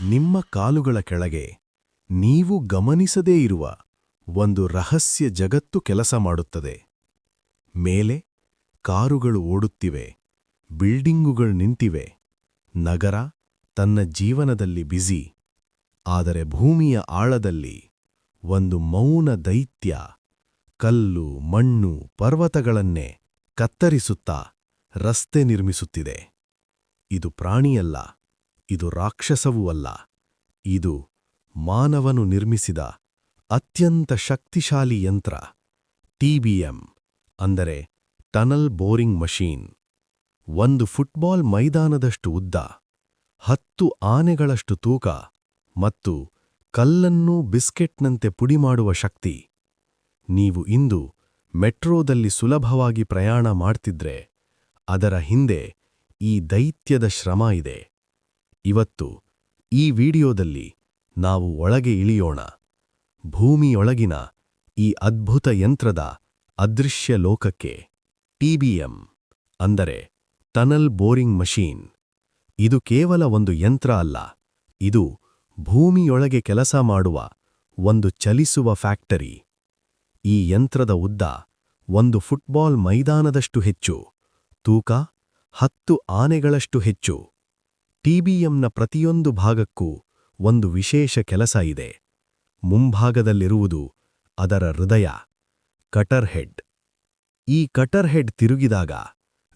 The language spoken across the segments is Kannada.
ನಿಮ್ಮ ಕಾಲುಗಳ ಕೆಳಗೆ ನೀವು ಗಮನಿಸದೇ ಇರುವ ಒಂದು ರಹಸ್ಯ ಜಗತ್ತು ಕೆಲಸ ಮಾಡುತ್ತದೆ. ಮೇಲೆ ಕಾರುಗಳು ಓಡುತ್ತಿವೆ, ಬಿಲ್ಡಿಂಗುಗಳು ನಿಂತಿವೆ, ನಗರ ತನ್ನ ಜೀವನದಲ್ಲಿ ಬ್ಯುಸಿ ಆದರೆ ಭೂಮಿಯ ಆಳದಲ್ಲಿ ಒಂದು ಮೌನ ದೈತ್ಯ ಕಲ್ಲು, ಮಣ್ಣು, ಪರ್ವತಗಳನ್ನೇ ಕತ್ತರಿಸುತ್ತಾ ರಸ್ತೆ ನಿರ್ಮಿಸುತ್ತಿದೆ. ಇದು ಪ್ರಾಣಿಯಲ್ಲ. ಇದು ರಾಕ್ಷಸವೂ ಅಲ್ಲ, ಇದು ಮಾನವನು ನಿರ್ಮಿಸಿದ ಅತ್ಯಂತ ಶಕ್ತಿಶಾಲಿ ಯಂತ್ರ ಟಿಬಿಎಂ ಅಂದರೆ ಟನಲ್ ಬೋರಿಂಗ್ ಮಷೀನ್. ಒಂದು ಫುಟ್ಬಾಲ್ ಮೈದಾನದಷ್ಟು ಉದ್ದ, ಹತ್ತು ಆನೆಗಳಷ್ಟು ತೂಕ ಮತ್ತು ಕಲ್ಲನ್ನೂ ಬಿಸ್ಕೆಟ್ನಂತೆ ಪುಡಿಮಾಡುವ ಶಕ್ತಿ. ನೀವು ಇಂದು ಮೆಟ್ರೋದಲ್ಲಿ ಸುಲಭವಾಗಿ ಪ್ರಯಾಣ ಮಾಡ್ತಿದ್ರೆ ಅದರ ಹಿಂದೆ ಈ ದೈತ್ಯದ ಶ್ರಮ ಇದೆ. ಇವತ್ತು ಈ ವಿಡಿಯೋದಲ್ಲಿ ನಾವು ಒಳಗೆ ಇಳಿಯೋಣ. ಭೂಮಿಯೊಳಗಿನ ಈ ಅದ್ಭುತ ಯಂತ್ರದ ಅದೃಶ್ಯ ಲೋಕಕ್ಕೆ ಟಿಬಿಎಂ ಅಂದರೆ ಟನಲ್ ಬೋರಿಂಗ್ ಮಷೀನ್. ಇದು ಕೇವಲ ಒಂದು ಯಂತ್ರ ಅಲ್ಲ, ಇದು ಭೂಮಿಯೊಳಗೆ ಕೆಲಸ ಮಾಡುವ ಒಂದು ಚಲಿಸುವ ಫ್ಯಾಕ್ಟರಿ. ಈ ಯಂತ್ರದ ಉದ್ದ ಒಂದು ಫುಟ್ಬಾಲ್ ಮೈದಾನದಷ್ಟು ಹೆಚ್ಚು, ತೂಕ ಹತ್ತು ಆನೆಗಳಷ್ಟು ಹೆಚ್ಚು. ಟಿಬಿಎಂನ ಪ್ರತಿಯೊಂದು ಭಾಗಕ್ಕೂ ಒಂದು ವಿಶೇಷ ಕೆಲಸ ಇದೆ. ಮುಂಭಾಗದಲ್ಲಿರುವುದು ಅದರ ಹೃದಯ, ಕಟರ್ ಹೆಡ್. ಈ ಕಟರ್ ಹೆಡ್ ತಿರುಗಿದಾಗ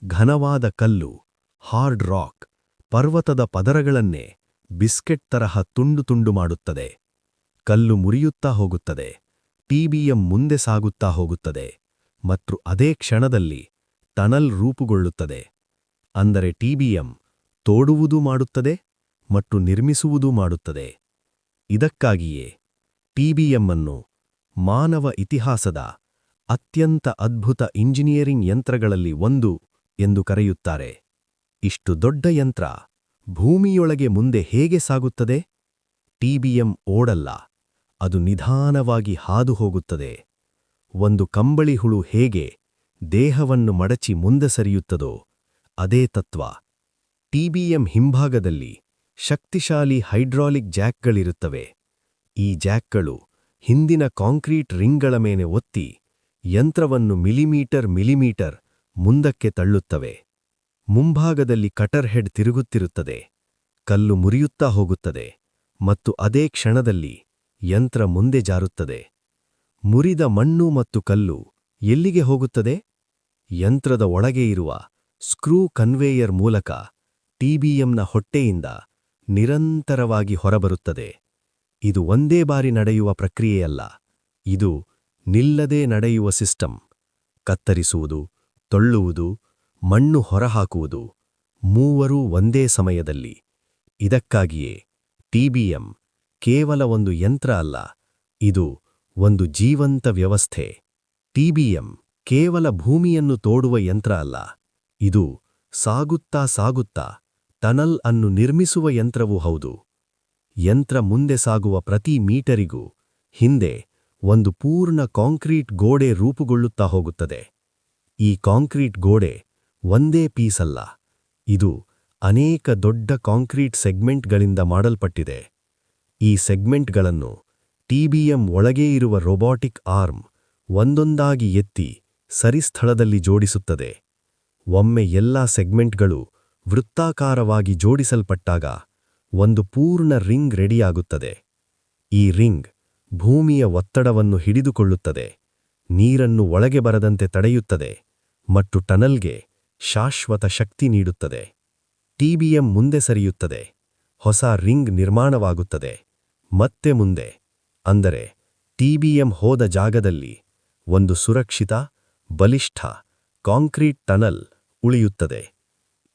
ಘನವಾದ ಕಲ್ಲು, ಹಾರ್ಡ್ ರಾಕ್, ಪರ್ವತದ ಪದರಗಳನ್ನೇ ಬಿಸ್ಕೆಟ್ ತರಹ ತುಂಡು ತುಂಡು ಮಾಡುತ್ತದೆ. ಕಲ್ಲು ಮುರಿಯುತ್ತಾ ಹೋಗುತ್ತದೆ ಟಿಬಿಎಂ ಮುಂದೆ ಸಾಗುತ್ತಾ ಹೋಗುತ್ತದೆ ಮತ್ತು ಅದೇ ಕ್ಷಣದಲ್ಲಿ ಟನಲ್ ರೂಪುಗೊಳ್ಳುತ್ತದೆ. ಅಂದರೆ ಟಿಬಿಎಂ ತೋಡುವುದೂ ಮಾಡುತ್ತದೆ ಮತ್ತು ನಿರ್ಮಿಸುವುದು ಮಾಡುತ್ತದೆ. ಇದಕ್ಕಾಗಿಯೇ ಟಿಬಿಎಂಅನ್ನು ಮಾನವ ಇತಿಹಾಸದ ಅತ್ಯಂತ ಅದ್ಭುತ ಇಂಜಿನಿಯರಿಂಗ್ ಯಂತ್ರಗಳಲ್ಲಿ ಒಂದು ಎಂದು ಕರೆಯುತ್ತಾರೆ. ಇಷ್ಟು ದೊಡ್ಡ ಯಂತ್ರ ಭೂಮಿಯೊಳಗೆ ಮುಂದೆ ಹೇಗೆ ಸಾಗುತ್ತದೆ? ಟಿಬಿಎಂ ಓಡಲ್ಲ, ಅದು ನಿಧಾನವಾಗಿ ಹಾದು ಹೋಗುತ್ತದೆ ಒಂದು ಕಂಬಳಿ ಹುಳು ಹೇಗೆ ದೇಹವನ್ನು ಮಡಚಿ ಮುಂದೆ ಸರಿಯುತ್ತದೋ ಅದೇ ತತ್ವ ಟಿಬಿಎಂ ಹಿಂಭಾಗದಲ್ಲಿ ಶಕ್ತಿಶಾಲಿ ಹೈಡ್ರಾಲಿಕ್ ಜ್ಯಾಕ್ಗಳಿರುತ್ತವೆ ಈ ಜ್ಯಾಕ್ಗಳು ಹಿಂದಿನ ಕಾಂಕ್ರೀಟ್ ರಿಂಗ್ಗಳ ಮೇಲೆ ಒತ್ತಿ ಯಂತ್ರವನ್ನು ಮಿಲಿಮೀಟರ್ ಮಿಲಿಮೀಟರ್ ಮುಂದಕ್ಕೆ ತಳ್ಳುತ್ತವೆ. ಮುಂಭಾಗದಲ್ಲಿ ಕಟರ್ ಹೆಡ್ ತಿರುಗುತ್ತಿರುತ್ತದೆ. ಕಲ್ಲು ಮುರಿಯುತ್ತಾ ಹೋಗುತ್ತದೆ ಮತ್ತು ಅದೇ ಕ್ಷಣದಲ್ಲಿ ಯಂತ್ರ ಮುಂದೆ ಜಾರುತ್ತದೆ. ಮುರಿದ ಮಣ್ಣು ಮತ್ತು ಕಲ್ಲು ಎಲ್ಲಿಗೆ ಹೋಗುತ್ತದೆ? ಯಂತ್ರದ ಒಳಗೆ ಇರುವ ಸ್ಕ್ರೂ ಕನ್ವೇಯರ್ ಮೂಲಕ ಟಿಬಿಎಂನ ಹೊಟ್ಟೆಯಿಂದ ನಿರಂತರವಾಗಿ ಹೊರಬರುತ್ತದೆ. ಇದು ಒಂದೇ ಬಾರಿ ನಡೆಯುವ ಪ್ರಕ್ರಿಯೆಯಲ್ಲ. ಇದು ನಿಲ್ಲದೆ ನಡೆಯುವ ಸಿಸ್ಟಮ್. ಕತ್ತರಿಸುವುದು, ತೊಳ್ಳುವುದು, ಮಣ್ಣು ಹೊರಹಾಕುವುದು, ಮೂವರೂ ಒಂದೇ ಸಮಯದಲ್ಲಿ. ಇದಕ್ಕಾಗಿಯೇ ಟಿಬಿಎಂ ಕೇವಲ ಒಂದು ಯಂತ್ರ ಅಲ್ಲ, ಇದು ಒಂದು ಜೀವಂತ ವ್ಯವಸ್ಥೆ. ಟಿಬಿಎಂ ಕೇವಲ ಭೂಮಿಯನ್ನು ತೋಡುವ ಯಂತ್ರ ಅಲ್ಲ, ಇದು ಸಾಗುತ್ತಾ ಸಾಗುತ್ತಾ ಟನಲ್ ಅನ್ನು ನಿರ್ಮಿಸುವ ಯಂತ್ರವೂ ಹೌದು. ಯಂತ್ರ ಮುಂದೆ ಸಾಗುವ ಪ್ರತಿ ಮೀಟರಿಗೂ ಹಿಂದೆ ಒಂದು ಪೂರ್ಣ ಕಾಂಕ್ರೀಟ್ ಗೋಡೆ ರೂಪುಗೊಳ್ಳುತ್ತಾ ಹೋಗುತ್ತದೆ. ಈ ಕಾಂಕ್ರೀಟ್ ಗೋಡೆ ಒಂದೇ ಪೀಸಲ್ಲ ಇದು ಅನೇಕ ದೊಡ್ಡ ಕಾಂಕ್ರೀಟ್ ಸೆಗ್ಮೆಂಟ್ಗಳಿಂದ ಮಾಡಲ್ಪಟ್ಟಿದೆ. ಈ ಸೆಗ್ಮೆಂಟ್ಗಳನ್ನು ಟಿಬಿಎಂ ಒಳಗೇ ಇರುವ ರೊಬಾಟಿಕ್ ಆರ್ಮ್ ಒಂದೊಂದಾಗಿ ಎತ್ತಿ ಸರಿಸ್ಥಳದಲ್ಲಿ ಜೋಡಿಸುತ್ತದೆ. ಒಮ್ಮೆ ಎಲ್ಲಾ ಸೆಗ್ಮೆಂಟ್ಗಳು ವೃತ್ತಾಕಾರವಾಗಿ ಜೋಡಿಸಲ್ಪಟ್ಟಾಗ ಒಂದು ಪೂರ್ಣ ರಿಂಗ್ ರೆಡಿಯಾಗುತ್ತದೆ. ಈ ರಿಂಗ್ ಭೂಮಿಯ ಒತ್ತಡವನ್ನು ಹಿಡಿದುಕೊಳ್ಳುತ್ತದೆ, ನೀರನ್ನು ಒಳಗೆ ಬರದಂತೆ ತಡೆಯುತ್ತದೆ ಮತ್ತು ಟನಲ್ಗೆ ಶಾಶ್ವತ ಶಕ್ತಿ ನೀಡುತ್ತದೆ. ಟಿಬಿಎಂ ಮುಂದೆ ಸರಿಯುತ್ತದೆ, ಹೊಸ ರಿಂಗ್ ನಿರ್ಮಾಣವಾಗುತ್ತದೆ. ಮತ್ತೆ ಮುಂದೆ, ಅಂದರೆ ಟಿಬಿಎಂ ಹೋದ ಜಾಗದಲ್ಲಿ ಒಂದು ಸುರಕ್ಷಿತ, ಬಲಿಷ್ಠ, ಕಾಂಕ್ರೀಟ್ ಟನಲ್ ಉಳಿಯುತ್ತದೆ.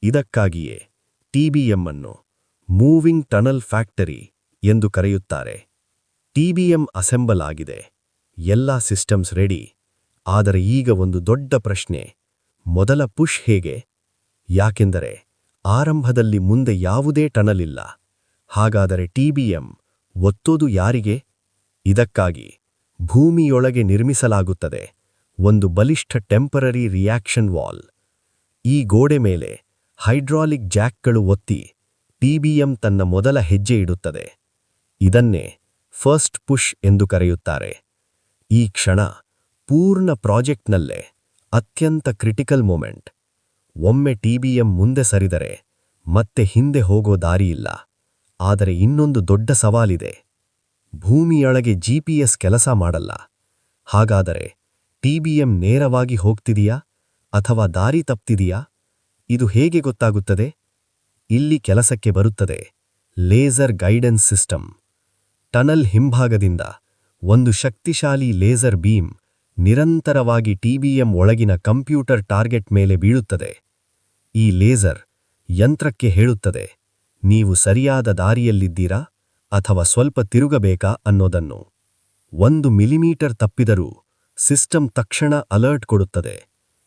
ಇದಕ್ಕಾಗಿಯೇ ಟಿಬಿಎಂಅನ್ನು ಮೂವಿಂಗ್ ಟನಲ್ ಫ್ಯಾಕ್ಟರಿ ಎಂದು ಕರೆಯುತ್ತಾರೆ. ಟಿಬಿಎಂ ಅಸೆಂಬಲ್ ಆಗಿದೆ. ಎಲ್ಲ ಸಿಸ್ಟಮ್ಸ್ ರೆಡಿ. ಆದರೆ ಈಗ ಒಂದು ದೊಡ್ಡ ಪ್ರಶ್ನೆ. ಮೊದಲ ಪುಷ್ ಹೇಗೆ? ಯಾಕೆಂದರೆ ಆರಂಭದಲ್ಲಿ ಮುಂದೆ ಯಾವುದೇ ಟನಲ್ ಇಲ್ಲ. ಹಾಗಾದರೆ ಟಿಬಿಎಂ ಒತ್ತೋದು ಯಾರಿಗೆ? ಇದಕ್ಕಾಗಿ ಭೂಮಿಯೊಳಗೆ ನಿರ್ಮಿಸಲಾಗುತ್ತದೆ. ಒಂದು ಬಲಿಷ್ಠ ಟೆಂಪರರಿ ರಿಯಾಕ್ಷನ್ ವಾಲ್. ಈ ಗೋಡೆ ಮೇಲೆ ಹೈಡ್ರಾಲಿಕ್ ಜಾಕ್ಗಳು ಒತ್ತಿ ಟಿಬಿಎಂ ತನ್ನ ಮೊದಲ ಹೆಜ್ಜೆ ಇಡುತ್ತದೆ. ಇದನ್ನೇ ಫಸ್ಟ್ ಪುಷ್ ಎಂದು ಕರೆಯುತ್ತಾರೆ. ಈ ಕ್ಷಣ ಪೂರ್ಣ ಪ್ರಾಜೆಕ್ಟ್ನಲ್ಲೇ ಅತ್ಯಂತ ಕ್ರಿಟಿಕಲ್ ಮೂಮೆಂಟ್. ಒಮ್ಮೆ ಟಿಬಿಎಂ ಮುಂದೆ ಸರಿದರೆ ಮತ್ತೆ ಹಿಂದೆ ಹೋಗೋ ದಾರಿಯಿಲ್ಲ ಆದರೆ ಇನ್ನೊಂದು ದೊಡ್ಡ ಸವಾಲಿದೆ. ಭೂಮಿಯೊಳಗೆ ಜಿಪಿಎಸ್ ಕೆಲಸ ಮಾಡಲ್ಲ. ಹಾಗಾದರೆ ಟಿಬಿಎಂ ನೇರವಾಗಿ ಹೋಗ್ತಿದೆಯಾ ಅಥವಾ ದಾರಿ ತಪ್ತಿದೆಯಾ? ಇದು ಹೇಗೆ ಗೊತ್ತಾಗುತ್ತದೆ? ಇಲ್ಲಿ ಕೆಲಸಕ್ಕೆ ಬರುತ್ತದೆ. Laser guidance system. ಟನಲ್ ಹಿಂಭಾಗದಿಂದ ಒಂದು ಶಕ್ತಿಶಾಲಿ ಲೇಸರ್ ಬೀಮ್ ನಿರಂತರವಾಗಿ ಟಿಬಿಎಂ ಒಳಗಿನ ಕಂಪ್ಯೂಟರ್ ಟಾರ್ಗೆಟ್ ಮೇಲೆ ಬೀಳುತ್ತದೆ. ಈ ಲೇಸರ್ ಯಂತ್ರಕ್ಕೆ ಹೇಳುತ್ತದೆ, ನೀವು ಸರಿಯಾದ ದಾರಿಯಲ್ಲಿದ್ದೀರಾ ಅಥವಾ ಸ್ವಲ್ಪ ತಿರುಗಬೇಕಾ? ಅನ್ನೋದನ್ನು. ಒಂದು ಮಿಲಿಮೀಟರ್ ತಪ್ಪಿದರೂ ಸಿಸ್ಟಮ್ ತಕ್ಷಣ ಅಲರ್ಟ್ ಕೊಡುತ್ತದೆ.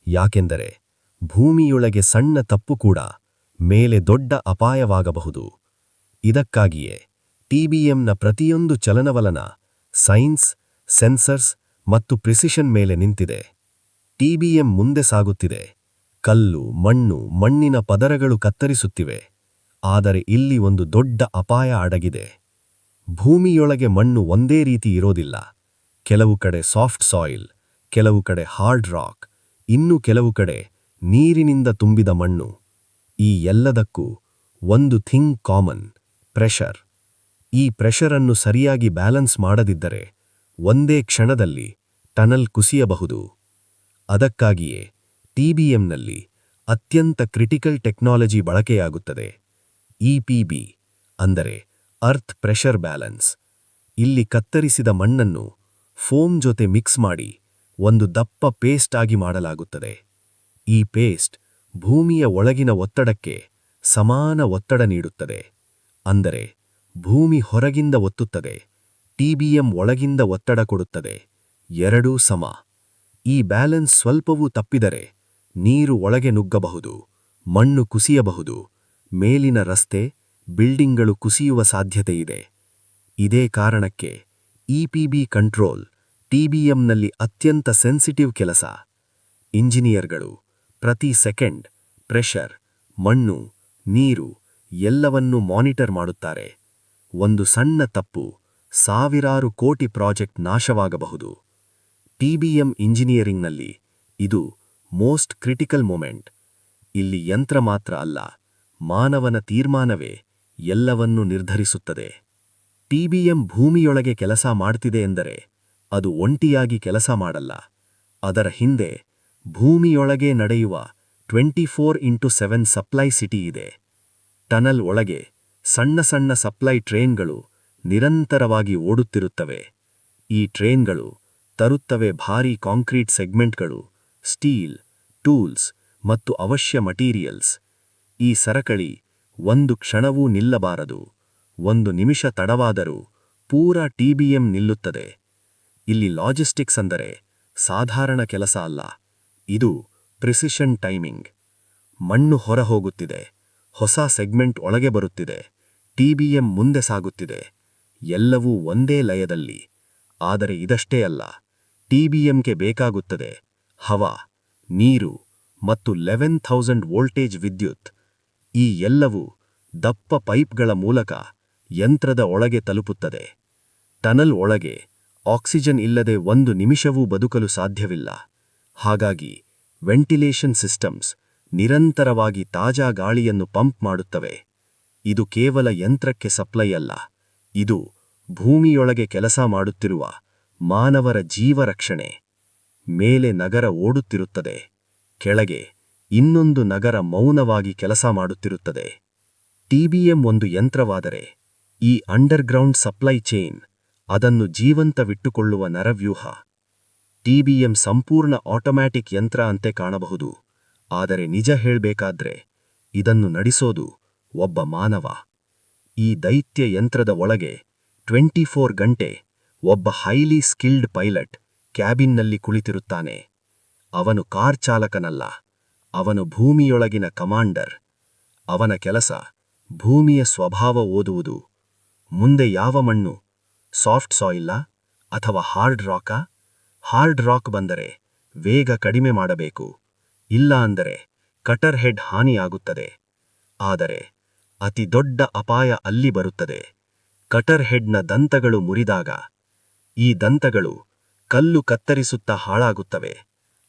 ಯಾಕೆಂದರೆ ಭೂಮಿಯೊಳಗೆ ಸಣ್ಣ ತಪ್ಪು ಕೂಡ ಮೇಲೆ ದೊಡ್ಡ ಅಪಾಯವಾಗಬಹುದು. ಇದಕ್ಕಾಗಿಯೇ ಟಿಬಿಎಂನ ಪ್ರತಿಯೊಂದು ಚಲನವಲನ, ಸೈನ್ಸ್, ಸೆನ್ಸರ್ಸ್ ಮತ್ತು ಪ್ರಿಸಿಷನ್ ಮೇಲೆ ನಿಂತಿದೆ. ಟಿಬಿಎಂ ಮುಂದೆ ಸಾಗುತ್ತಿದೆ. ಕಲ್ಲು, ಮಣ್ಣು, ಮಣ್ಣಿನ ಪದರಗಳು ಕತ್ತರಿಸುತ್ತಿವೆ. ಆದರೆ ಇಲ್ಲಿ ಒಂದು ದೊಡ್ಡ ಅಪಾಯ ಅಡಗಿದೆ. ಭೂಮಿಯೊಳಗೆ ಮಣ್ಣು ಒಂದೇ ರೀತಿ ಇರೋದಿಲ್ಲ. ಕೆಲವು ಕಡೆ ಸಾಫ್ಟ್ ಸಾಯಿಲ್, ಕೆಲವು ಕಡೆ ಹಾರ್ಡ್ ರಾಕ್, ಇನ್ನು ಕೆಲವು ಕಡೆ ನೀರಿನಿಂದ ತುಂಬಿದ ಮಣ್ಣು, ಈ ಎಲ್ಲದಕ್ಕೂ ಒಂದು ಥಿಂಗ್ ಕಾಮನ್, ಪ್ರೆಷರ್. ಈ ಪ್ರೆಷರನ್ನು ಸರಿಯಾಗಿ ಬ್ಯಾಲೆನ್ಸ್ ಮಾಡದಿದ್ದರೆ ಒಂದೇ ಕ್ಷಣದಲ್ಲಿ ಟನಲ್ ಕುಸಿಯಬಹುದು. ಅದಕ್ಕಾಗಿಯೇ ಟಿಬಿಎಂನಲ್ಲಿ ಅತ್ಯಂತ ಕ್ರಿಟಿಕಲ್ ಟೆಕ್ನಾಲಜಿ ಬಳಕೆಯಾಗುತ್ತದೆ. ಇಪಿಬಿ ಅಂದರೆ ಅರ್ತ್ ಪ್ರೆಷರ್ ಬ್ಯಾಲೆನ್ಸ್. ಇಲ್ಲಿ ಕತ್ತರಿಸಿದ ಮಣ್ಣನ್ನು ಫೋಮ್ ಜೊತೆ ಮಿಕ್ಸ್ ಮಾಡಿ ಒಂದು ದಪ್ಪ ಪೇಸ್ಟ್ ಆಗಿ ಮಾಡಲಾಗುತ್ತದೆ. ಈ ಪೇಸ್ಟ್ ಭೂಮಿಯ ಒಳಗಿನ ಒತ್ತಡಕ್ಕೆ ಸಮಾನ ಒತ್ತಡ ನೀಡುತ್ತದೆ. ಅಂದರೆ ಭೂಮಿ ಹೊರಗಿಂದ ಒತ್ತುತ್ತದೆ ಟಿಬಿಎಂ ಒಳಗಿಂದ ಒತ್ತಡ ಕೊಡುತ್ತದೆ, ಎರಡೂ ಸಮ. ಈ ಬ್ಯಾಲೆನ್ಸ್ ಸ್ವಲ್ಪವೂ ತಪ್ಪಿದರೆ ನೀರು ಒಳಗೆ ನುಗ್ಗಬಹುದು, ಮಣ್ಣು ಕುಸಿಯಬಹುದು, ಮೇಲಿನ ರಸ್ತೆ, ಬಿಲ್ಡಿಂಗ್ಗಳು ಕುಸಿಯುವ ಸಾಧ್ಯತೆಯಿದೆ. ಇದೇ ಕಾರಣಕ್ಕೆ ಇಪಿಬಿ ಕಂಟ್ರೋಲ್ ಟಿಬಿಎಂನಲ್ಲಿ ಅತ್ಯಂತ ಸೆನ್ಸಿಟಿವ್ ಕೆಲಸ. ಇಂಜಿನಿಯರ್ಗಳು ಪ್ರತಿ ಸೆಕೆಂಡ್ ಪ್ರೆಷರ್, ಮಣ್ಣು, ನೀರು ಎಲ್ಲವನ್ನೂ ಮಾನಿಟರ್ ಮಾಡುತ್ತಾರೆ. ಒಂದು ಸಣ್ಣ ತಪ್ಪು ಸಾವಿರಾರು ಕೋಟಿ ಪ್ರಾಜೆಕ್ಟ್ ನಾಶವಾಗಬಹುದು. ಟಿಬಿಎಂ ಇಂಜಿನಿಯರಿಂಗ್ನಲ್ಲಿ ಇದು ಮೋಸ್ಟ್ ಕ್ರಿಟಿಕಲ್ ಮೂಮೆಂಟ್. ಇಲ್ಲಿ ಯಂತ್ರ ಮಾತ್ರ ಅಲ್ಲ, ಮಾನವನ ತೀರ್ಮಾನವೇ ಎಲ್ಲವನ್ನೂ ನಿರ್ಧರಿಸುತ್ತದೆ. ಟಿಬಿಎಂ ಭೂಮಿಯೊಳಗೆ ಕೆಲಸ ಮಾಡ್ತಿದೆ ಎಂದರೆ ಅದು ಒಂಟಿಯಾಗಿ ಕೆಲಸ ಮಾಡಲ್ಲ. ಅದರ ಹಿಂದೆ ಭೂಮಿಯೊಳಗೆ ನಡೆಯುವ twenty four into seven supply city ಇದೆ. ಟನಲ್ ಒಳಗೆ ಸಣ್ಣ ಸಣ್ಣ ಸಪ್ಲೈ ಟ್ರೇನ್ಗಳು ನಿರಂತರವಾಗಿ ಓಡುತ್ತಿರುತ್ತವೆ. ಈ ಟ್ರೇನ್ಗಳು ತರುತ್ತವೆ ಭಾರೀ ಕಾಂಕ್ರೀಟ್ ಸೆಗ್ಮೆಂಟ್ಗಳು, ಸ್ಟೀಲ್, ಟೂಲ್ಸ್ ಮತ್ತು ಅವಶ್ಯ ಮಟೀರಿಯಲ್ಸ್. ಈ ಸರಕಳಿ ಒಂದು ಕ್ಷಣವೂ ನಿಲ್ಲಬಾರದು, ಒಂದು ನಿಮಿಷ ತಡವಾದರೂ ಪೂರಾ ಟಿಬಿಎಂ ನಿಲ್ಲುತ್ತದೆ. ಇಲ್ಲಿ ಲಾಜಿಸ್ಟಿಕ್ಸ್ ಅಂದರೆ ಸಾಧಾರಣ ಕೆಲಸ ಅಲ್ಲ. ಇದು ಪ್ರಿಸಿಷನ್ ಟೈಮಿಂಗ್. ಮಣ್ಣು ಹೊರಹೋಗುತ್ತಿದೆ. ಹೊಸ ಸೆಗ್ಮೆಂಟ್ ಒಳಗೆ ಬರುತ್ತಿದೆ. ಟಿಬಿಎಂ ಮುಂದೆ ಸಾಗುತ್ತಿದೆ. ಎಲ್ಲವೂ ಒಂದೇ ಲಯದಲ್ಲಿ. ಆದರೆ ಇದಷ್ಟೇ ಅಲ್ಲ. ಟಿಬಿಎಂಗೆ ಬೇಕಾಗುತ್ತದೆ ಹವಾ, ನೀರು ಮತ್ತು ಲೆವೆನ್ ಥೌಸಂಡ್ ವೋಲ್ಟೇಜ್ ವಿದ್ಯುತ್. ಈ ಎಲ್ಲವೂ ದಪ್ಪ ಪೈಪ್ಗಳ ಮೂಲಕ ಯಂತ್ರದ ಒಳಗೆ ತಲುಪುತ್ತದೆ. ಟನಲ್ ಒಳಗೆ ಆಕ್ಸಿಜನ್ ಇಲ್ಲದೆ ಒಂದು ನಿಮಿಷವೂ ಬದುಕಲು ಸಾಧ್ಯವಿಲ್ಲ. ಹಾಗಾಗಿ ವೆಂಟಿಲೇಷನ್ ಸಿಸ್ಟಮ್ಸ್ ನಿರಂತರವಾಗಿ ತಾಜಾ ಗಾಳಿಯನ್ನು ಪಂಪ್ ಮಾಡುತ್ತವೆ. ಇದು ಕೇವಲ ಯಂತ್ರಕ್ಕೆ ಸಪ್ಲೈ ಅಲ್ಲ, ಇದು ಭೂಮಿಯೊಳಗೆ ಕೆಲಸ ಮಾಡುತ್ತಿರುವ ಮಾನವರ ಜೀವರಕ್ಷಣೆ. ಮೇಲೆ ನಗರ ಓಡುತ್ತಿರುತ್ತದೆ, ಕೆಳಗೆ ಇನ್ನೊಂದು ನಗರ ಮೌನವಾಗಿ ಕೆಲಸ ಮಾಡುತ್ತಿರುತ್ತದೆ. ಟಿಬಿಎಂ ಒಂದು ಯಂತ್ರವಾದರೆ, ಈ ಅಂಡರ್ಗ್ರೌಂಡ್ ಸಪ್ಲೈ ಚೈನ್ ಅದನ್ನು ಜೀವಂತವಿಟ್ಟುಕೊಳ್ಳುವ ನರವ್ಯೂಹ. ಟಿಬಿಎಂ ಸಂಪೂರ್ಣ ಆಟೋಮ್ಯಾಟಿಕ್ ಯಂತ್ರ ಅಂತೆ ಕಾಣಬಹುದು. ಆದರೆ ನಿಜ ಹೇಳಬೇಕಾದ್ರೆ ಇದನ್ನು ನಡೆಸೋದು ಒಬ್ಬ ಮಾನವ. ಈ ದೈತ್ಯ ಯಂತ್ರದ ಒಳಗೆ ಟ್ವೆಂಟಿ ಫೋರ್ ಗಂಟೆ ಒಬ್ಬ ಹೈಲಿ ಸ್ಕಿಲ್ಡ್ ಪೈಲಟ್ ಕ್ಯಾಬಿನ್ನಲ್ಲಿ ಕುಳಿತಿರುತ್ತಾನೆ. ಅವನು ಕಾರ್ ಚಾಲಕನಲ್ಲ, ಅವನು ಭೂಮಿಯೊಳಗಿನ ಕಮಾಂಡರ್. ಅವನ ಕೆಲಸ ಭೂಮಿಯ ಸ್ವಭಾವ ಓದುವುದು. ಮುಂದೆ ಯಾವ ಮಣ್ಣು, ಸಾಫ್ಟ್ ಸಾಯಿಲ್ಲ ಅಥವಾ ಹಾರ್ಡ್ ರಾಕಾ? ಹಾರ್ಡ್ ರಾಕ್ ಬಂದರೆ ವೇಗ ಕಡಿಮೆ ಮಾಡಬೇಕು. ಇಲ್ಲ ಅಂದರೆ ಕಟರ್ ಹೆಡ್ ಹಾನಿಯಾಗುತ್ತದೆ ಆದರೆ ಅತಿ ದೊಡ್ಡ ಅಪಾಯ ಅಲ್ಲಿ ಬರುತ್ತದೆ. ಕಟರ್ ಹೆಡ್ನ ದಂತಗಳು ಮುರಿದಾಗ ಈ ದಂತಗಳು ಕಲ್ಲು ಕತ್ತರಿಸುತ್ತಾ ಹಾಳಾಗುತ್ತವೆ.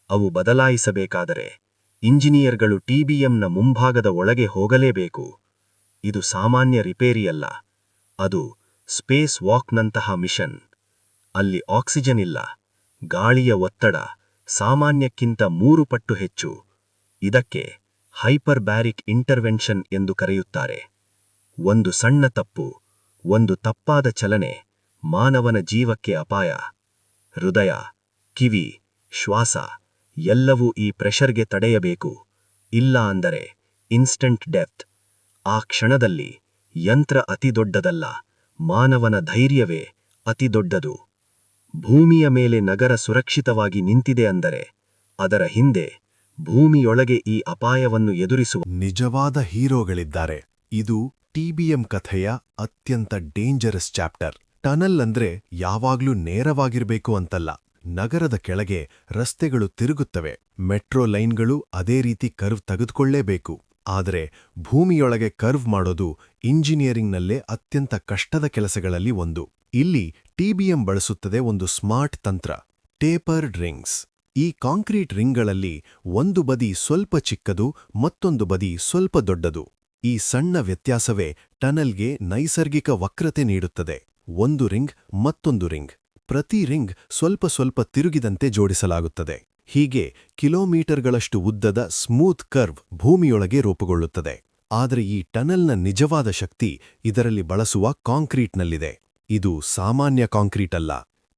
ಅವು ಬದಲಾಯಿಸಬೇಕಾದರೆ ಇಂಜಿನಿಯರ್ಗಳು ಟಿಬಿಎಂನ ಮುಂಭಾಗದ ಒಳಗೆ ಹೋಗಲೇಬೇಕು. ಇದು ಸಾಮಾನ್ಯ ರಿಪೇರಿಯಲ್ಲ ಅದು ಸ್ಪೇಸ್ ವಾಕ್ನಂತಹ ಮಿಷನ್. ಅಲ್ಲಿ ಆಕ್ಸಿಜನ್ ಇಲ್ಲ. ಗಾಳಿಯ ಒತ್ತಡ ಸಾಮಾನ್ಯಕ್ಕಿಂತ ಮೂರು ಪಟ್ಟು ಹೆಚ್ಚು. ಇದಕ್ಕೆ ಹೈಪರ್ಬ್ಯಾರಿಕ್ ಇಂಟರ್ವೆನ್ಷನ್ ಎಂದು ಕರೆಯುತ್ತಾರೆ. ಒಂದು ಸಣ್ಣ ತಪ್ಪು, ಒಂದು ತಪ್ಪಾದ ಚಲನೆ ಮಾನವನ ಜೀವಕ್ಕೆ ಅಪಾಯ. ಹೃದಯ, ಕಿವಿ, ಶ್ವಾಸ ಎಲ್ಲವೂ ಈ ಪ್ರೆಷರ್ಗೆ ತಡೆಯಬೇಕು. ಇಲ್ಲ ಅಂದರೆ ಇನ್ಸ್ಟಂಟ್ ಡೆತ್. ಆ ಕ್ಷಣದಲ್ಲಿ ಯಂತ್ರ ಅತಿದೊಡ್ಡದಲ್ಲ, ಮಾನವನ ಧೈರ್ಯವೇ ಅತಿ ದೊಡ್ಡದು ಭೂಮಿಯ ಮೇಲೆ ನಗರ ಸುರಕ್ಷಿತವಾಗಿ ನಿಂತಿದೆ ಅಂದರೆ ಅದರ ಹಿಂದೆ ಭೂಮಿಯೊಳಗೆ ಈ ಅಪಾಯವನ್ನು ಎದುರಿಸುವ ನಿಜವಾದ ಹೀರೋಗಳಿದ್ದಾರೆ. ಇದು ಟಿಬಿಎಂ ಕಥೆಯ ಅತ್ಯಂತ ಡೇಂಜರಸ್ ಚಾಪ್ಟರ್. ಟನಲ್ ಅಂದ್ರೆ ಯಾವಾಗ್ಲೂ ನೇರವಾಗಿರ್ಬೇಕು ಅಂತಲ್ಲ. ನಗರದ ಕೆಳಗೆ ರಸ್ತೆಗಳು ತಿರುಗುತ್ತವೆ. ಮೆಟ್ರೋ ಲೈನ್ಗಳು ಅದೇ ರೀತಿ ಕರ್ವ್ ತೆಗೆದುಕೊಳ್ಳೇಬೇಕು. ಆದರೆ ಭೂಮಿಯೊಳಗೆ ಕರ್ವ್ ಮಾಡೋದು ಇಂಜಿನಿಯರಿಂಗ್ನಲ್ಲೇ ಅತ್ಯಂತ ಕಷ್ಟದ ಕೆಲಸಗಳಲ್ಲಿ ಒಂದು. ಇಲ್ಲಿ ಟಿಬಿಎಂ ಬಳಸುತ್ತದೆ ಒಂದು ಸ್ಮಾರ್ಟ್ ತಂತ್ರ, ಟೇಪರ್ಡ್ ರಿಂಗ್ಸ್. ಈ ಕಾಂಕ್ರೀಟ್ ರಿಂಗ್ಗಳಲ್ಲಿ ಒಂದು ಬದಿ ಸ್ವಲ್ಪ ಚಿಕ್ಕದು, ಮತ್ತೊಂದು ಬದಿ ಸ್ವಲ್ಪ ದೊಡ್ಡದು. ಈ ಸಣ್ಣ ವ್ಯತ್ಯಾಸವೇ ಟನಲ್ಗೆ ನೈಸರ್ಗಿಕ ವಕ್ರತೆ ನೀಡುತ್ತದೆ. ಒಂದು ರಿಂಗ್ ಮತ್ತೊಂದು ರಿಂಗ್. ಪ್ರತಿ ರಿಂಗ್ ಸ್ವಲ್ಪ ಸ್ವಲ್ಪ ತಿರುಗಿದಂತೆ ಜೋಡಿಸಲಾಗುತ್ತದೆ. ಹೀಗೆ ಕಿಲೋಮೀಟರ್ಗಳಷ್ಟು ಉದ್ದದ ಸ್ಮೂತ್ ಕರ್ವ್ ಭೂಮಿಯೊಳಗೆ ರೂಪುಗೊಳ್ಳುತ್ತದೆ. ಆದರೆ ಈ ಟನಲ್ನ ನಿಜವಾದ ಶಕ್ತಿ ಇದರಲ್ಲಿ ಬಳಸುವ ಕಾಂಕ್ರೀಟ್ನಲ್ಲಿದೆ. ಇದು ಸಾಮಾನ್ಯ ಕಾಂಕ್ರೀಟ್ ಅಲ್ಲ.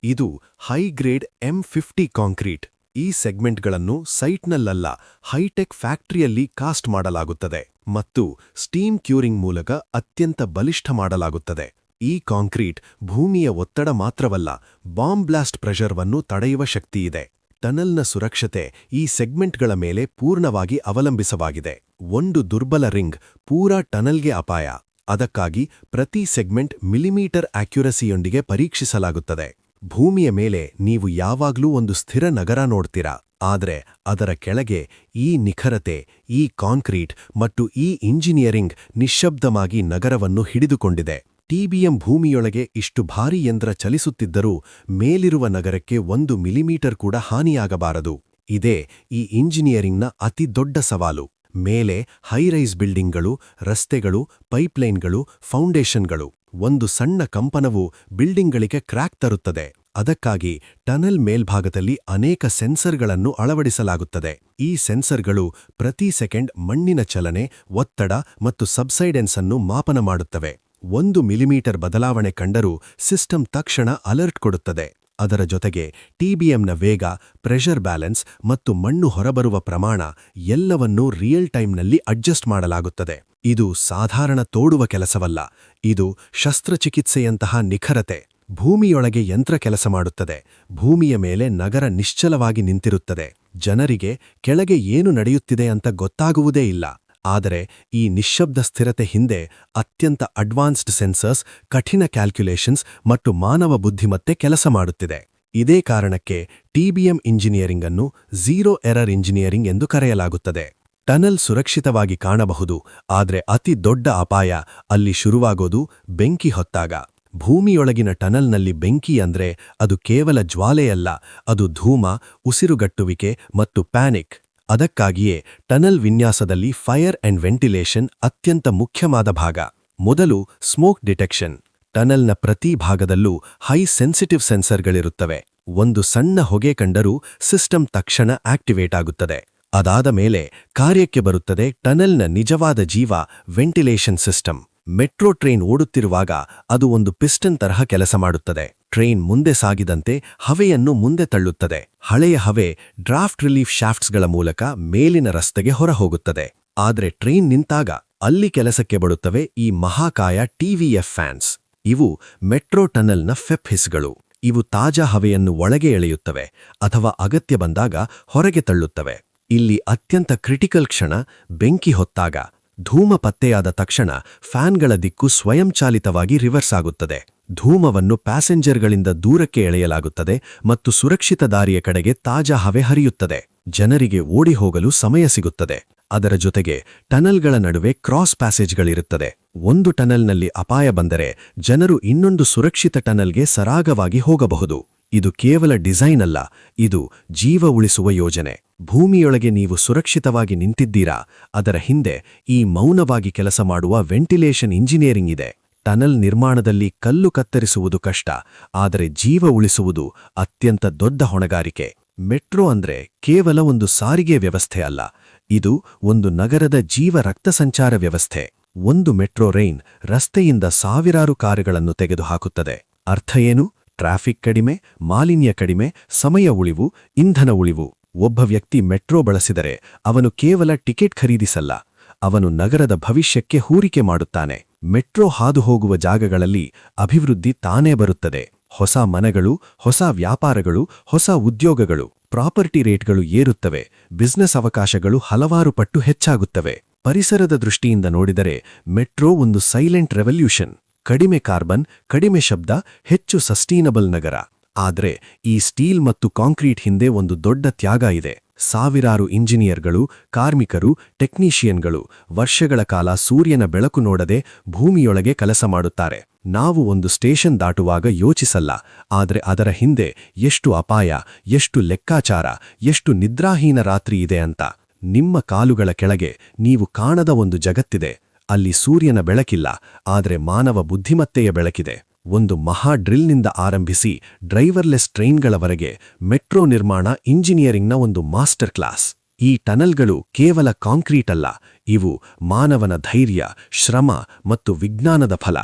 ಇದು high grade M fifty concrete. ಈ ಸೆಗ್ಮೆಂಟ್ಗಳನ್ನು ಸೈಟ್ನಲ್ಲಲ್ಲ, ಹೈಟೆಕ್ ಫ್ಯಾಕ್ಟರಿಯಲ್ಲಿ ಕಾಸ್ಟ್ ಮಾಡಲಾಗುತ್ತದೆ ಮತ್ತು ಸ್ಟೀಮ್ ಕ್ಯೂರಿಂಗ್ ಮೂಲಕ ಅತ್ಯಂತ ಬಲಿಷ್ಠ ಮಾಡಲಾಗುತ್ತದೆ. ಈ ಕಾಂಕ್ರೀಟ್ ಭೂಮಿಯ ಒತ್ತಡ ಮಾತ್ರವಲ್ಲ, ಬಾಂಬ್ ಬ್ಲಾಸ್ಟ್ ಪ್ರೆಷರ್ವನ್ನು ತಡೆಯುವ ಶಕ್ತಿಯಿದೆ. ಟನಲ್ನ ಸುರಕ್ಷತೆ ಈ ಸೆಗ್ಮೆಂಟ್ಗಳ ಮೇಲೆ ಪೂರ್ಣವಾಗಿ ಅವಲಂಬಿಸವಾಗಿದೆ ಒಂದು ದುರ್ಬಲ ರಿಂಗ್ ಪೂರಾ ಟನಲ್ಗೆ ಅಪಾಯ. ಅದಕ್ಕಾಗಿ ಪ್ರತಿ ಸೆಗ್ಮೆಂಟ್ ಮಿಲಿಮೀಟರ್ ಆಕ್ಯುರಸಿಯೊಂದಿಗೆ ಪರೀಕ್ಷಿಸಲಾಗುತ್ತದೆ. ಭೂಮಿಯ ಮೇಲೆ ನೀವು ಯಾವಾಗ್ಲೂ ಒಂದು ಸ್ಥಿರ ನಗರ ನೋಡ್ತೀರಾ? ಆದರೆ ಅದರ ಕೆಳಗೆ ಈ ನಿಖರತೆ, ಈ ಕಾಂಕ್ರೀಟ್ ಮತ್ತು ಈ ಇಂಜಿನಿಯರಿಂಗ್ ನಿಶ್ಶಬ್ದವಾಗಿ ನಗರವನ್ನು ಹಿಡಿದುಕೊಂಡಿದೆ. ಟಿಬಿಎಂ ಭೂಮಿಯೊಳಗೆ ಇಷ್ಟು ಭಾರಿ ಯಂತ್ರ ಚಲಿಸುತ್ತಿದ್ದರೂ ಮೇಲಿರುವ ನಗರಕ್ಕೆ ಒಂದು ಮಿಲಿಮೀಟರ್ ಕೂಡ ಹಾನಿಯಾಗಬಾರದು. ಇದೇ ಈ ಇಂಜಿನಿಯರಿಂಗ್ನ ಅತಿದೊಡ್ಡ ಸವಾಲು. ಮೇಲೆ ಹೈರೈಸ್ ಬಿಲ್ಡಿಂಗ್ಗಳು ರಸ್ತೆಗಳು ಪೈಪ್ಲೈನ್ಗಳು ಫೌಂಡೇಶನ್ಗಳು ಒಂದು ಸಣ್ಣ ಕಂಪನವು ಬಿಲ್ಡಿಂಗ್ಗಳಿಗೆ ಕ್ರ್ಯಾಕ್ ತರುತ್ತದೆ. ಅದಕ್ಕಾಗಿ ಟನಲ್ ಮೇಲ್ಭಾಗದಲ್ಲಿ ಅನೇಕ ಸೆನ್ಸರ್ಗಳನ್ನು ಅಳವಡಿಸಲಾಗುತ್ತದೆ. ಈ ಸೆನ್ಸರ್ಗಳು ಪ್ರತಿ ಸೆಕೆಂಡ್ ಮಣ್ಣಿನ ಚಲನೆ, ಒತ್ತಡ ಮತ್ತು ಸಬ್ಸೈಡೆನ್ಸ್ ಅನ್ನು ಮಾಪನ ಮಾಡುತ್ತವೆ. ಒಂದು ಮಿಲಿಮೀಟರ್ ಬದಲಾವಣೆ ಕಂಡರೂ ಸಿಸ್ಟಮ್ ತಕ್ಷಣ ಅಲರ್ಟ್ ಕೊಡುತ್ತದೆ. ಅದರ ಜೊತೆಗೆ ಟಿಬಿಎಂನ ವೇಗ ಪ್ರೆಷರ್ ಬ್ಯಾಲೆನ್ಸ್ ಮತ್ತು ಮಣ್ಣು ಹೊರಬರುವ ಪ್ರಮಾಣ ಎಲ್ಲವನ್ನೂ ರಿಯಲ್ ಟೈಮ್ನಲ್ಲಿ ಅಡ್ಜಸ್ಟ್ ಮಾಡಲಾಗುತ್ತದೆ. ಇದು ಸಾಧಾರಣ ತೋಡುವ ಕೆಲಸವಲ್ಲ. ಇದು ಶಸ್ತ್ರಚಿಕಿತ್ಸೆಯಂತಹ ನಿಖರತೆ. ಭೂಮಿಯೊಳಗೆ ಯಂತ್ರ ಕೆಲಸ ಮಾಡುತ್ತದೆ. ಭೂಮಿಯ ಮೇಲೆ ನಗರ ನಿಶ್ಚಲವಾಗಿ ನಿಂತಿರುತ್ತದೆ. ಜನರಿಗೆ ಕೆಳಗೆ ಏನು ನಡೆಯುತ್ತಿದೆ ಅಂತ ಗೊತ್ತಾಗುವುದೇ ಇಲ್ಲ. ಆದರೆ ಈ ನಿಶ್ಶಬ್ದ ಸ್ಥಿರತೆ ಹಿಂದೆ ಅತ್ಯಂತ ಅಡ್ವಾನ್ಸ್ಡ್ ಸೆನ್ಸರ್ಸ್, ಕಠಿಣ ಕ್ಯಾಲ್ಕ್ಯುಲೇಷನ್ಸ್ ಮತ್ತು ಮಾನವ ಬುದ್ಧಿಮತ್ತೆ ಕೆಲಸ ಮಾಡುತ್ತಿದೆ. ಇದೇ ಕಾರಣಕ್ಕೆ ಟಿಬಿಎಂ ಇಂಜಿನಿಯರಿಂಗ್ ಅನ್ನು ಝೀರೋ ಎರರ್ ಇಂಜಿನಿಯರಿಂಗ್ ಎಂದು ಕರೆಯಲಾಗುತ್ತದೆ. ಟನಲ್ ಸುರಕ್ಷಿತವಾಗಿ ಕಾಣಬಹುದು, ಆದರೆ ಅತಿ ದೊಡ್ಡ ಅಪಾಯ ಅಲ್ಲಿ ಶುರುವಾಗೋದು ಬೆಂಕಿ ಹೊತ್ತಾಗ. ಭೂಮಿಯೊಳಗಿನ ಟನಲ್ನಲ್ಲಿ ಬೆಂಕಿ ಅಂದ್ರೆ ಅದು ಕೇವಲ ಜ್ವಾಲೆಯಲ್ಲ, ಅದು ಧೂಮ, ಉಸಿರುಗಟ್ಟುವಿಕೆ ಮತ್ತು ಪ್ಯಾನಿಕ್. ಅದಕ್ಕಾಗಿಯೇ ಟನಲ್ ವಿನ್ಯಾಸದಲ್ಲಿ ಫೈರ್ ಅಂಡ್ ವೆಂಟಿಲೇಷನ್ ಅತ್ಯಂತ ಮುಖ್ಯವಾದ ಭಾಗ. ಮೊದಲು ಸ್ಮೋಕ್ ಡಿಟೆಕ್ಷನ್. ಟನಲ್ನ ಪ್ರತಿ ಭಾಗದಲ್ಲೂ ಹೈ ಸೆನ್ಸಿಟಿವ್ ಸೆನ್ಸರ್ಗಳಿರುತ್ತವೆ. ಒಂದು ಸಣ್ಣ ಹೊಗೆ ಕಂಡರೂ ಸಿಸ್ಟಮ್ ತಕ್ಷಣ ಆಕ್ಟಿವೇಟ್ ಆಗುತ್ತದೆ. ಅದಾದ ಮೇಲೆ ಕಾರ್ಯಕ್ಕೆ ಬರುತ್ತದೆ ಟನಲ್ನ ನಿಜವಾದ ಜೀವ ವೆಂಟಿಲೇಷನ್ ಸಿಸ್ಟಮ್. ಮೆಟ್ರೋ ಟ್ರೈನ್ ಓಡುತ್ತಿರುವಾಗ ಅದು ಒಂದು ಪಿಸ್ಟನ್ ತರಹ ಕೆಲಸ ಮಾಡುತ್ತದೆ. ಟ್ರೈನ್ ಮುಂದೆ ಸಾಗಿದಂತೆ ಹವೆಯನ್ನು ಮುಂದೆ ತಳ್ಳುತ್ತದೆ. ಹಳೆಯ ಹವೆ ಡ್ರಾಫ್ಟ್ ರಿಲೀಫ್ ಶಾಫ್ಟ್ಸ್ಗಳ ಮೂಲಕ ಮೇಲಿನ ರಸ್ತೆಗೆ ಹೊರಹೋಗುತ್ತದೆ. ಆದರೆ ಟ್ರೈನ್ ನಿಂತಾಗ ಅಲ್ಲಿ ಕೆಲಸಕ್ಕೆ ಬರುತ್ತವೆ ಈ ಮಹಾಕಾಯ ಟಿವಿಎಫ್ ಫ್ಯಾನ್ಸ್. ಇವು ಮೆಟ್ರೋ ಟನಲ್ನ ಫೆಪ್ ಹಿಸ್ಗಳು. ಇವು ತಾಜಾ ಹವೆಯನ್ನು ಒಳಗೆ ಎಳೆಯುತ್ತವೆ ಅಥವಾ ಅಗತ್ಯ ಬಂದಾಗ ಹೊರಗೆ ತಳ್ಳುತ್ತವೆ. ಇಲ್ಲಿ ಅತ್ಯಂತ ಕ್ರಿಟಿಕಲ್ ಕ್ಷಣ ಬೆಂಕಿ ಹೊತ್ತಾಗ ಧೂಮ ಪತ್ತೆಯಾದ ತಕ್ಷಣ ಫ್ಯಾನ್ಗಳ ದಿಕ್ಕು ಸ್ವಯಂಚಾಲಿತವಾಗಿ ರಿವರ್ಸ್ ಆಗುತ್ತದೆ. ಧೂಮವನ್ನು ಪ್ಯಾಸೆಂಜರ್ಗಳಿಂದ ದೂರಕ್ಕೆ ಎಳೆಯಲಾಗುತ್ತದೆ ಮತ್ತು ಸುರಕ್ಷಿತ ದಾರಿಯ ಕಡೆಗೆ ತಾಜಾ ಹವೆ ಹರಿಯುತ್ತದೆ. ಜನರಿಗೆ ಓಡಿ ಹೋಗಲು ಸಮಯ ಸಿಗುತ್ತದೆ. ಅದರ ಜೊತೆಗೆ ಟನಲ್ಗಳ ನಡುವೆ ಕ್ರಾಸ್ ಪ್ಯಾಸೇಜ್ಗಳಿರುತ್ತದೆ. ಒಂದು ಟನಲ್ನಲ್ಲಿ ಅಪಾಯ ಬಂದರೆ ಜನರು ಇನ್ನೊಂದು ಸುರಕ್ಷಿತ ಟನಲ್ಗೆ ಸರಾಗವಾಗಿ ಹೋಗಬಹುದು. ಇದು ಕೇವಲ ಡಿಸೈನ್ ಅಲ್ಲ, ಇದು ಜೀವ ಉಳಿಸುವ ಯೋಜನೆ. ಭೂಮಿಯೊಳಗೆ ನೀವು ಸುರಕ್ಷಿತವಾಗಿ ನಿಂತಿದ್ದೀರಾ, ಅದರ ಹಿಂದೆ ಈ ಮೌನವಾಗಿ ಕೆಲಸ ಮಾಡುವ ವೆಂಟಿಲೇಷನ್ ಇಂಜಿನಿಯರಿಂಗ್ ಇದೆ. ಟನಲ್ ನಿರ್ಮಾಣದಲ್ಲಿ ಕಲ್ಲು ಕತ್ತರಿಸುವುದು ಕಷ್ಟ, ಆದರೆ ಜೀವ ಉಳಿಸುವುದು ಅತ್ಯಂತ ದೊಡ್ಡ ಹೊಣೆಗಾರಿಕೆ. ಮೆಟ್ರೋ ಅಂದ್ರೆ ಕೇವಲ ಒಂದು ಸಾರಿಗೆ ವ್ಯವಸ್ಥೆ ಅಲ್ಲ, ಇದು ಒಂದು ನಗರದ ಜೀವ ರಕ್ತ ಸಂಚಾರ ವ್ಯವಸ್ಥೆ. ಒಂದು ಮೆಟ್ರೋ ರೈನ್ ರಸ್ತೆಯಿಂದ ಸಾವಿರಾರು ಕಾರುಗಳನ್ನು ತೆಗೆದುಹಾಕುತ್ತದೆ. ಅರ್ಥ ಏನು? ಟ್ರಾಫಿಕ್ ಕಡಿಮೆ, ಮಾಲಿನ್ಯ ಕಡಿಮೆ, ಸಮಯ ಉಳಿವು, ಇಂಧನ ಉಳಿವು. ಒಬ್ಬ ವ್ಯಕ್ತಿ ಮೆಟ್ರೋ ಬಳಸಿದರೆ ಅವನು ಕೇವಲ ಟಿಕೆಟ್ ಖರೀದಿಸಲ್ಲ, ಅವನು ನಗರದ ಭವಿಷ್ಯಕ್ಕೆ ಹೂರಿಕೆ ಮಾಡುತ್ತಾನೆ. ಮೆಟ್ರೋ ಹಾದು ಹೋಗುವ ಜಾಗಗಳಲ್ಲಿ ಅಭಿವೃದ್ಧಿ ತಾನೇ ಬರುತ್ತದೆ. ಹೊಸ ಮನೆಗಳು, ಹೊಸ ವ್ಯಾಪಾರಗಳು, ಹೊಸ ಉದ್ಯೋಗಗಳು, ಪ್ರಾಪರ್ಟಿ ರೇಟ್ಗಳು ಏರುತ್ತವೆ. ಬಿಸ್ನೆಸ್ ಅವಕಾಶಗಳು ಹಲವಾರು ಪಟ್ಟು ಹೆಚ್ಚಾಗುತ್ತವೆ. ಪರಿಸರದ ದೃಷ್ಟಿಯಿಂದ ನೋಡಿದರೆ ಮೆಟ್ರೋ ಒಂದು ಸೈಲೆಂಟ್ ರೆವಲ್ಯೂಷನ್. ಕಡಿಮೆ ಕಾರ್ಬನ್, ಕಡಿಮೆ ಶಬ್ದ, ಹೆಚ್ಚು ಸಸ್ಟೀನಬಲ್ ನಗರ. ಆದರೆ ಈ ಸ್ಟೀಲ್ ಮತ್ತು ಕಾಂಕ್ರೀಟ್ ಹಿಂದೆ ಒಂದು ದೊಡ್ಡ ತ್ಯಾಗ ಇದೆ. ಸಾವಿರಾರು ಇಂಜಿನಿಯರ್ಗಳು, ಕಾರ್ಮಿಕರು, ಟೆಕ್ನಿಷಿಯನ್ಗಳು ವರ್ಷಗಳ ಕಾಲ ಸೂರ್ಯನ ಬೆಳಕು ನೋಡದೆ ಭೂಮಿಯೊಳಗೆ ಕೆಲಸ ಮಾಡುತ್ತಾರೆ. ನಾವು ಒಂದು ಸ್ಟೇಷನ್ ದಾಟುವಾಗ ಯೋಚಿಸಲ್ಲ, ಆದರೆ ಅದರ ಹಿಂದೆ ಎಷ್ಟು ಅಪಾಯ, ಎಷ್ಟು ಲೆಕ್ಕಾಚಾರ, ಎಷ್ಟು ನಿದ್ರಾಹೀನ ರಾತ್ರಿ ಇದೆ ಅಂತ. ನಿಮ್ಮ ಕಾಲುಗಳ ಕೆಳಗೆ ನೀವು ಕಾಣದ ಒಂದು ಜಗತ್ತಿದೆ. ಅಲ್ಲಿ ಸೂರ್ಯನ ಬೆಳಕಿಲ್ಲ, ಆದರೆ ಮಾನವ ಬುದ್ಧಿಮತ್ತೆಯ ಬೆಳಕಿದೆ. ಒಂದು ಮಹಾ ಡ್ರಿಲ್ನಿಂದ ಆರಂಭಿಸಿ ಡ್ರೈವರ್ಲೆಸ್ ಟ್ರೈನ್ಗಳವರೆಗೆ ಮೆಟ್ರೋ ನಿರ್ಮಾಣ ಇಂಜಿನಿಯರಿಂಗ್ನ ಒಂದು ಮಾಸ್ಟರ್ ಕ್ಲಾಸ್. ಈ ಟನಲ್ಗಳು ಕೇವಲ ಕಾಂಕ್ರೀಟ್ ಅಲ್ಲ, ಇವು ಮಾನವನ ಧೈರ್ಯ, ಶ್ರಮ ಮತ್ತು ವಿಜ್ಞಾನದ ಫಲ.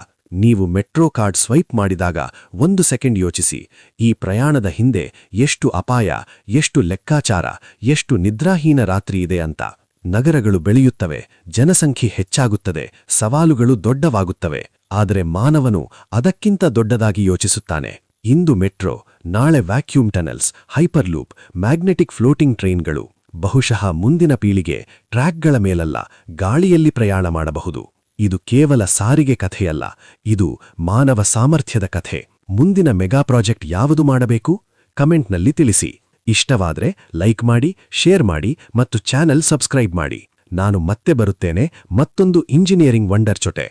ನೀವು ಮೆಟ್ರೋ ಕಾರ್ಡ್ ಸ್ವೈಪ್ ಮಾಡಿದಾಗ ಒಂದು ಸೆಕೆಂಡ್ ಯೋಚಿಸಿ, ಈ ಪ್ರಯಾಣದ ಹಿಂದೆ ಎಷ್ಟು ಅಪಾಯ, ಎಷ್ಟು ಲೆಕ್ಕಾಚಾರ, ಎಷ್ಟು ನಿದ್ರಾಹೀನ ರಾತ್ರಿ ಇದೆ ಅಂತ. ನಗರಗಳು ಬೆಳೆಯುತ್ತವೆ, ಜನಸಂಖ್ಯೆ ಹೆಚ್ಚಾಗುತ್ತದೆ, ಸವಾಲುಗಳು ದೊಡ್ಡವಾಗುತ್ತವೆ, ಆದರೆ ಮಾನವನು ಅದಕ್ಕಿಂತ ದೊಡ್ಡದಾಗಿ ಯೋಚಿಸುತ್ತಾನೆ. ಇಂದು ಮೆಟ್ರೋ, ನಾಳೆ vacuum tunnels, hyperloop, magnetic floating ಟ್ರೈನ್ಗಳು, ಬಹುಶಃ ಮುಂದಿನ ಪೀಳಿಗೆ ಟ್ರ್ಯಾಕ್ಗಳ ಮೇಲಲ್ಲ, ಗಾಳಿಯಲ್ಲಿ ಪ್ರಯಾಣ ಮಾಡಬಹುದು. ಇದು ಕೇವಲ ಸಾರಿಗೆ ಕಥೆಯಲ್ಲ, ಇದು ಮಾನವ ಸಾಮರ್ಥ್ಯದ ಕಥೆ. ಮುಂದಿನ ಮೆಗಾ ಪ್ರಾಜೆಕ್ಟ್ ಯಾವುದು ಮಾಡಬೇಕು? ಕಮೆಂಟ್ನಲ್ಲಿ ತಿಳಿಸಿ. ಇಷ್ಟವಾದ್ರೆ ಲೈಕ್ ಮಾಡಿ, ಶೇರ್ ಮಾಡಿ ಮತ್ತು ಚಾನೆಲ್ ಸಬ್ಸ್ಕ್ರೈಬ್ ಮಾಡಿ. ನಾನು ಮತ್ತೆ ಬರುತ್ತೇನೆ ಮತ್ತೊಂದು ಇಂಜಿನಿಯರಿಂಗ್ ವಂಡರ್ ಜೊತೆ.